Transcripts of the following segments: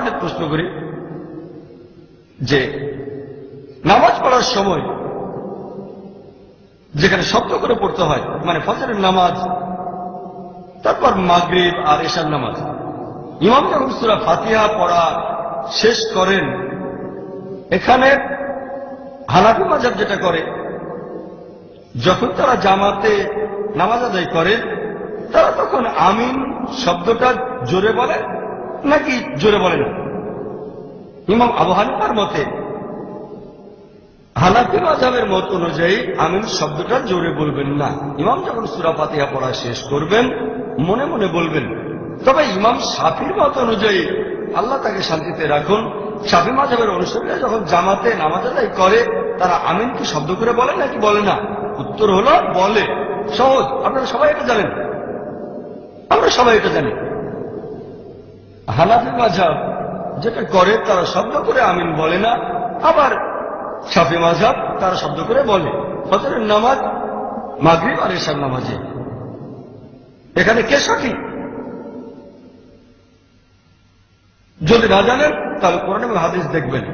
আপনাদের প্রশ্ন করি যে নামাজ পড়ার সময় যেখানে শব্দ করে পড়তে হয় মানে ফজরের নামাজ, তারপর মাগরিব আর এশার নামাজ। ইমাম যখন সুরা ফাতিহা পড়া শেষ করেন, এখানে হানাফি মাজাব যেটা করে, যখন তারা জামাতে নামাজ আদায় করে, তারা তখন আমিন শব্দটা জোরে বলে নাকি জোরে বলে না ইমাম আবু হানিফার মতে, হানাফি মাঝাবের মত অনুযায়ী আমিন শব্দটা জোরে বলবেন না। ইমাম যখন সুরা ফাতিহা পড়া শেষ করবেন, মনে মনে বলবেন, তবে ইমাম সাফির মত অনুযায়ী আল্লাহ তাকে শান্তিতে রাখুন। সাফি মাঝাবের অনুসারীরা যখন জামাতে নামাজ আদায় করে, তারা আমিন কি শব্দ করে বলে নাকি বলে না? উত্তর হলো বলে। সহজ। আপনারা সবাই এটা জানেন। আমরা সবাই এটা জানি। হানাফি মাঝাব যেটা করে, তারা শব্দ করে আমিন বলে না। আবার সাফি মাঝাব তারা শব্দ করে বলে। ফজরের নামাজ, মাগরিব আর এশার নামাজে। এখানে কে সঠিক যদি না জানেন, তাহলে কোরআন এবং হাদিস দেখবেন।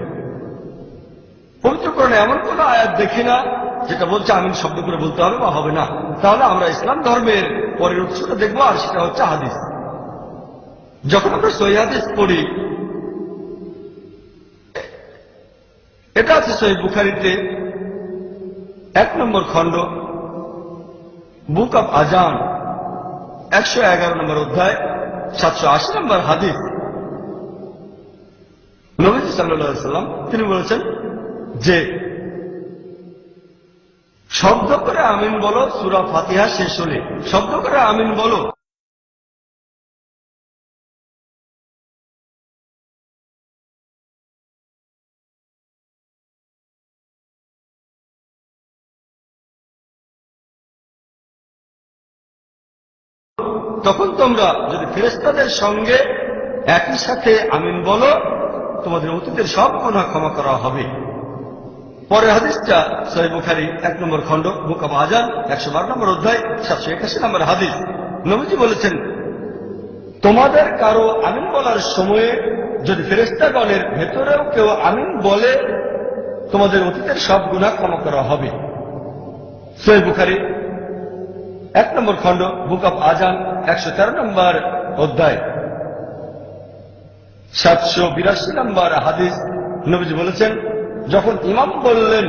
পবিত্র এমন কোন আয়াত দেখি না, যেটা বলছে আমিন শব্দ করে বলতে হবে বা হবে না। তাহলে আমরা ইসলাম ধর্মের পরের উৎসটা দেখব, আর সেটা হচ্ছে হাদিস। যখন আমরা সহি হাদিস পড়ি, এটা আছে সহি বুখারিতে, এক নম্বর খণ্ড, বুক অব আজান একশো এগারো নম্বর অধ্যায়, সাতশো আশি নম্বর হাদিস। নবীজি সাল্লাম, তিনি বলেছেন যে, শব্দ করে আমিন বলো, সুরা ফাতিহা শেষ হলে, শব্দ করে আমিন বলো তখন তোমরা যদি ফেরেস্তাদের সঙ্গে একই সাথে আমিন বলো, তোমাদের অতীতের সব গুণা ক্ষমা করা হবে। পরের হাদিসটা সহি বুখারি এক নম্বর খণ্ড বুক অব আজান, একশো বারো নম্বর অধ্যায়, সাতশো একাশি নম্বর হাদিস। নবীজি বলেছেন, তোমাদের কারও আমিন বলার সময়ে যদি ফেরেস্তাগণের ভেতরেও কেউ আমিন বলে, তোমাদের অতীতের সব গুণা ক্ষমা করা হবে। সহি বুখারি এক নম্বর খণ্ড বুক অব আজান একশো তেরো নম্বর অধ্যায়। সাতশো বিরাশি নম্বর হাদিস, নবীজি বলেছেন, যখন ইমাম বললেন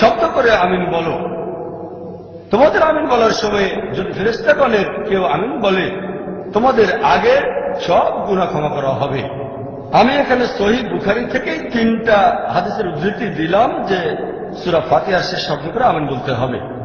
শব্দ করে আমিন বলো। তোমাদের আমিন বলার সময় যদি ফেরেস্তাগণের কেউ আমিন বলে, তোমাদের আগে সব গুণা ক্ষমা করা হবে। আমি এখানে সহি বুখারি থেকে তিনটা হাদিসের উদ্ধৃতি দিলাম যে সুরা ফাতিহার শেষ শব্দ করে আমিন বলতে হবে।